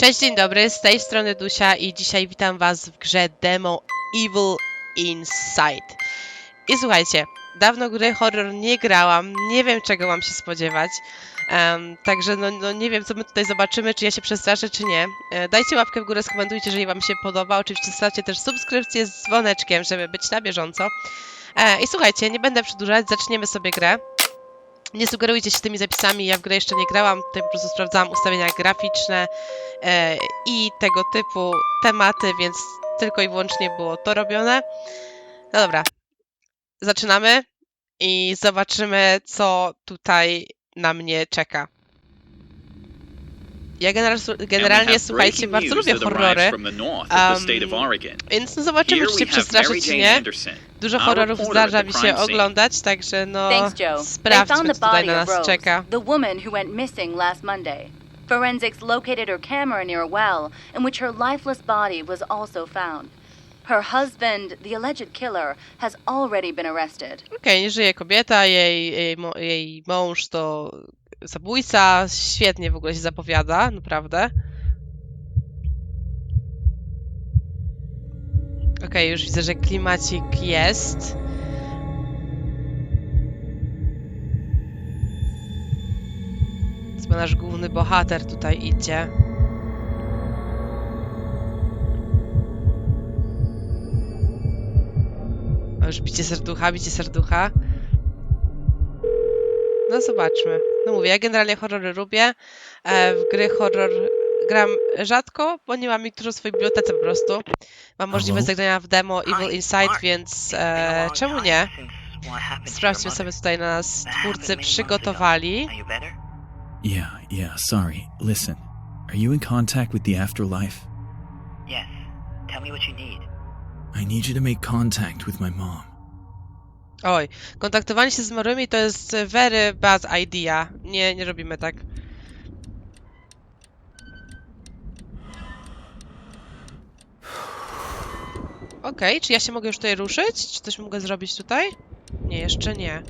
Cześć, dzień dobry, z tej strony Dusia i dzisiaj witam was w grze demo Evil Inside. I słuchajcie, dawno gry horror nie grałam, nie wiem czego mam się spodziewać, em, także no, no nie wiem co my tutaj zobaczymy, czy ja się przestraszę, czy nie. E, dajcie łapkę w górę, skomentujcie, jeżeli wam się podoba, oczywiście zostawcie też subskrypcję z dzwoneczkiem, żeby być na bieżąco. E, I słuchajcie, nie będę przedłużać, zaczniemy sobie grę. Nie sugerujcie się tymi zapisami, ja w grę jeszcze nie grałam, tutaj po prostu sprawdzałam ustawienia graficzne, e, i tego typu tematy, więc tylko i wyłącznie było to robione. No dobra, zaczynamy i zobaczymy, co tutaj na mnie czeka. Ja general, generalnie, słuchajcie, bardzo lubię horrory, Um, więc no zobaczymy, czy się przestraszę, czy nie. Dużo horrorów zdarza mi się oglądać, także no Thanks, Joe. They sprawdźmy, co tutaj na nas czeka. the woman who went missing last Monday. Forensics located her camera near a well, in which her lifeless body was also found. Her husband, the alleged killer, has already been arrested. Okej, nie żyje kobieta, jej, jej, jej mąż to zabójca. Świetnie w ogóle się zapowiada, naprawdę. Okej, już widzę, że klimacik jest. Chyba nasz główny bohater tutaj idzie. O, już bicie serducha, bicie serducha. No zobaczmy. No mówię, ja generalnie horrory lubię. E, w gry horror gram rzadko, bo nie mam ich dużo w swojej bibliotece po prostu. Mam możliwość Hello? zagrania w demo Evil Inside, więc e, czemu nie? Sprawdźmy sobie tutaj na nas twórcy przygotowali. Yeah, yeah, sorry. Listen, are you in contact with the afterlife? Yes. Tell me what you need. I need you to make contact with my mom. Oj, kontaktowanie się z zmarłymi to jest very bad idea. Nie, nie robimy tak. Okej, czy ja się mogę już tutaj ruszyć? Czy coś mogę zrobić tutaj? Nie, jeszcze nie.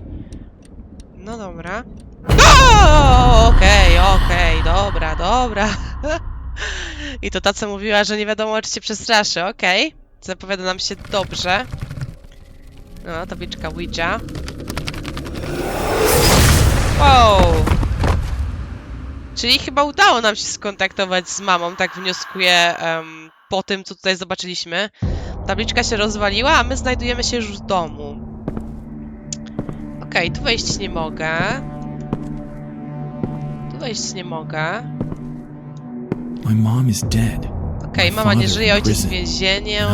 No dobra. O, Okej, okej, dobra, dobra. I to ta, co mówiła, że nie wiadomo, czy się przestraszy. Okej, zapowiada nam się dobrze. No, tabliczka Ouija. Wow! Czyli chyba udało nam się skontaktować z mamą, tak wnioskuję em, po tym, co tutaj zobaczyliśmy. Tabliczka się rozwaliła, a my znajdujemy się już w domu. Okej, tu wejść nie mogę. Tu wejść nie mogę. My mom is dead, Okej, mama nie żyje, ojciec w więzieniu.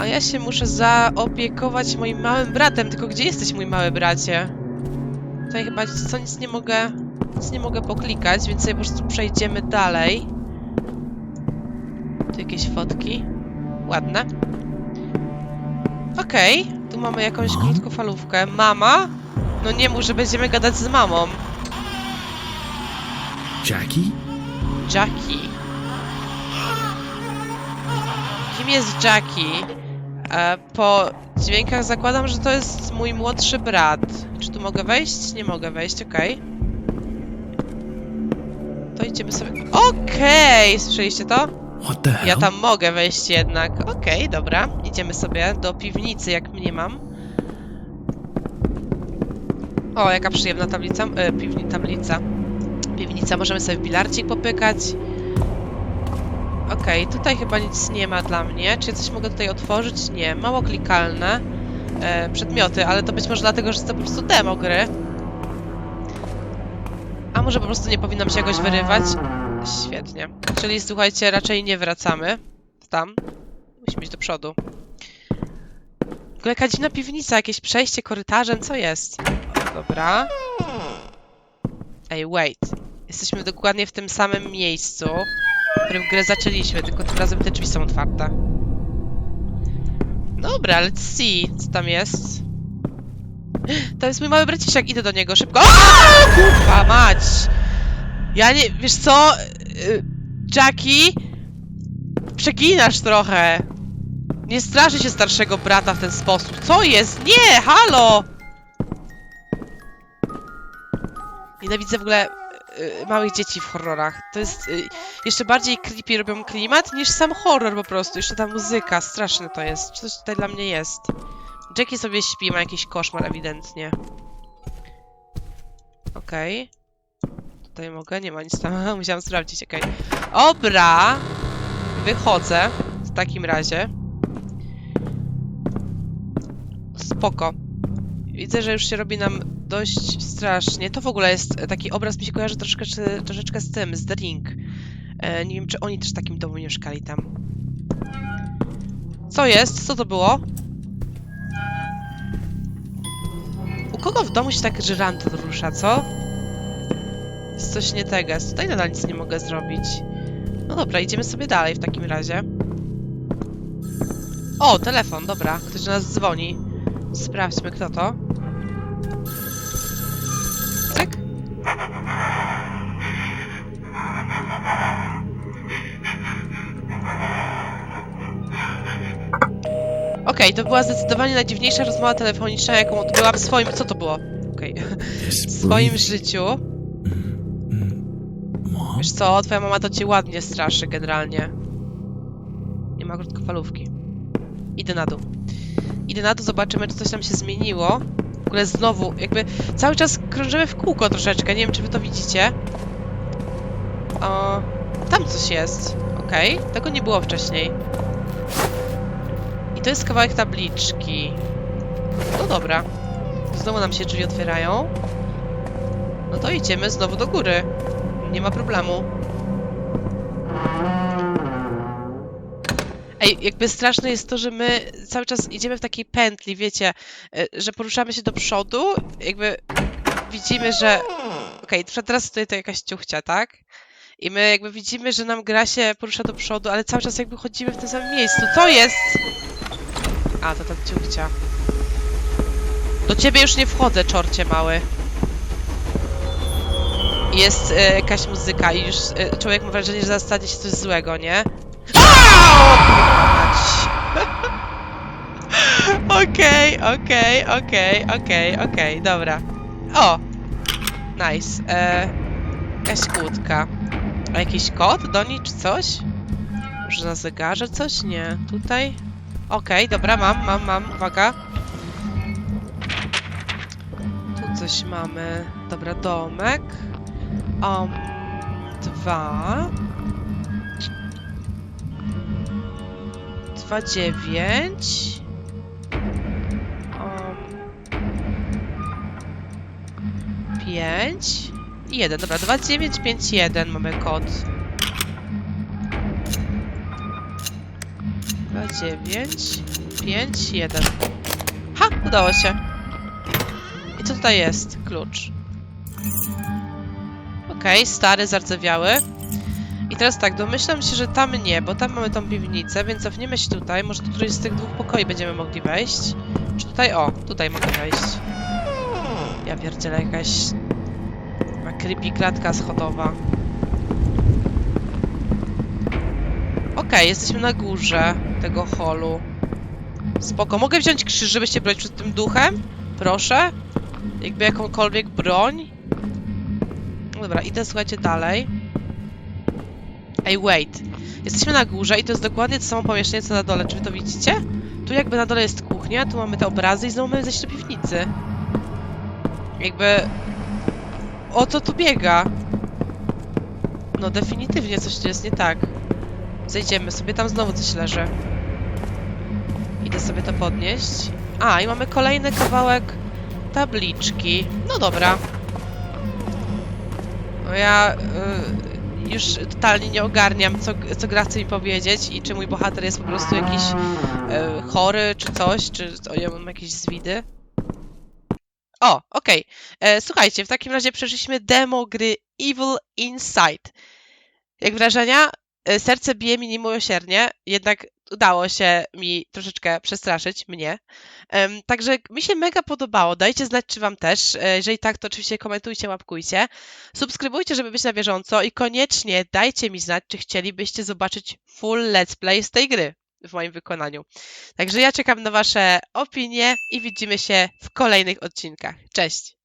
A ja się muszę zaopiekować moim małym bratem. Tylko gdzie jesteś, mój mały bracie? Tutaj chyba co nic nie mogę. Nic nie mogę poklikać, więc sobie po prostu przejdziemy dalej. Tu jakieś fotki. Ładne. Okej, tu mamy jakąś Mom? krótkofalówkę. Mama? No nie mów, że będziemy gadać z mamą. Jackie? Jackie. Kim jest Jackie? E, po dźwiękach zakładam, że to jest mój młodszy brat. Mogę wejść? Nie mogę wejść, okej. To idziemy sobie... Okej! Słyszeliście to? What the hell? Ja tam mogę wejść jednak. Okej, dobra. Idziemy sobie do piwnicy, jak mnie mam. O, jaka przyjemna tablica. E, piwni, tablica. Piwnica, możemy sobie w bilarcik popykać. Okej, tutaj chyba nic nie ma dla mnie. Czy coś mogę tutaj otworzyć? Nie. Mało klikalne e, przedmioty, ale to być może dlatego, że jest to po prostu demo gry. A może po prostu nie powinnam się jakoś wyrywać? Świetnie. Czyli słuchajcie, raczej nie wracamy tam. Musimy iść do przodu. W ogóle piwnica, jakieś przejście korytarzem, co jest? Dobra. Ej, wait. Jesteśmy dokładnie w tym samym miejscu, w którym grę zaczęliśmy, tylko tym razem te drzwi są otwarte. Dobra, let's see, co tam jest. To jest mój mały braciszek, idę do niego szybko. O, kurwa mać! Ja nie, wiesz co? Y, Jackie? Przeginasz trochę. Nie straszy się starszego brata w ten sposób. Co jest? Nie, halo! Nienawidzę w ogóle małych dzieci w horrorach. To jest y, jeszcze bardziej creepy robią klimat niż sam horror po prostu. Jeszcze ta muzyka, straszne to jest. Coś tutaj dla mnie jest. Jackie sobie śpi, ma jakiś koszmar ewidentnie. Okej. Tutaj mogę? Nie ma nic tam. Musiałam sprawdzić, okej. Obra! Wychodzę w takim razie. Spoko. Widzę, że już się robi nam dość strasznie. To w ogóle jest taki obraz, mi się kojarzy troszkę, czy- troszeczkę z tym, z The Ring. E, nie wiem, czy oni też w takim domu mieszkali tam. Co jest? Co to było? U kogo w domu się tak żyrant rusza, co? Jest coś nie tego. jest. Tutaj nadal nic nie mogę zrobić. No dobra, idziemy sobie dalej w takim razie. O, telefon, dobra. Ktoś do nas dzwoni. Sprawdźmy, kto to. Okej, to była zdecydowanie najdziwniejsza rozmowa telefoniczna, jaką odbyłam w swoim... Co to było? Okej. W swoim życiu. Mm. Mom? Wiesz co, twoja mama to cię ładnie straszy generalnie. Nie ma krótkofalówki. Idę na dół. Idę na dół, zobaczymy, czy coś tam się zmieniło. W ogóle znowu, jakby cały czas krążymy w kółko troszeczkę. Nie wiem, czy wy to widzicie. O, tam coś jest. Okej, tego nie było wcześniej. To jest kawałek tabliczki. No dobra. Znowu nam się drzwi otwierają. No to idziemy znowu do góry. Nie ma problemu. Ej, jakby straszne jest to, że my cały czas idziemy w takiej pętli, wiecie, y, że poruszamy się do przodu, jakby widzimy, że... Okej, okay, teraz tutaj to jakaś ciuchcia, tak? I my jakby widzimy, że nam gra się porusza do przodu, ale cały czas jakby chodzimy w tym samym miejscu. Co jest? A, to ta ciuchcia. Do ciebie już nie wchodzę, czorcie mały jest e, jakaś muzyka i już e, człowiek ma wrażenie, że stanie się coś złego, nie? Okej, okej, okej, okej, okej, dobra. O! Nice. E, jakaś kłódka. A jakiś kod do niej czy coś? Może na zegarze coś? Nie. Tutaj? Okej, dobra, mam, mam, mam. Uwaga. Tu coś mamy. Dobra, domek. Um, dwa. Dwa dziewięć. Um, pięć. I jeden. Dobra, dwa dziewięć pięć jeden mamy kod. Dwa dziewięć pięć jeden. Ha! Udało się. I co tutaj jest? Klucz. Okej, stary, zardzewiały. I teraz tak, domyślam się, że tam nie, bo tam mamy tą piwnicę, więc cofniemy się tutaj. Może do którejś z tych dwóch pokoi będziemy mogli wejść. Czy tutaj, o, tutaj mogę wejść. Ja pierdzielę, jakaś... Ma creepy klatka schodowa. Okej, jesteśmy na górze tego holu. Spoko. Mogę wziąć krzyż, żebyście brać przed tym duchem? Proszę? Jakby jakąkolwiek broń? Dobra, idę słuchajcie dalej. Ej, wait. Jesteśmy na górze i to jest dokładnie to samo pomieszczenie co na dole. Czy wy to widzicie? Tu jakby na dole jest kuchnia, tu mamy te obrazy i znowu mamy zejść do piwnicy. Jakby... O co tu biega? No definitywnie coś tu jest nie tak. Zejdziemy sobie, tam znowu coś leży. Idę sobie to podnieść. A, i mamy kolejny kawałek tabliczki. No dobra. No ja y, już totalnie nie ogarniam, co, co gra chce mi powiedzieć i czy mój bohater jest po prostu jakiś y, chory, czy coś, czy o, ja mam jakieś zwidy. O, okej. E, Słuchajcie, w takim razie przeszliśmy demo gry Evil Inside. Jak wrażenia? E, Serce bije mi niemiłosiernie, jednak udało się mi troszeczkę przestraszyć mnie. Także mi się mega podobało. Dajcie znać, czy Wam też. E, Jeżeli tak, to oczywiście komentujcie, łapkujcie. Subskrybujcie, żeby być na bieżąco i koniecznie dajcie mi znać, czy chcielibyście zobaczyć full let's play z tej gry w moim wykonaniu. Także ja czekam na Wasze opinie i widzimy się w kolejnych odcinkach. Cześć!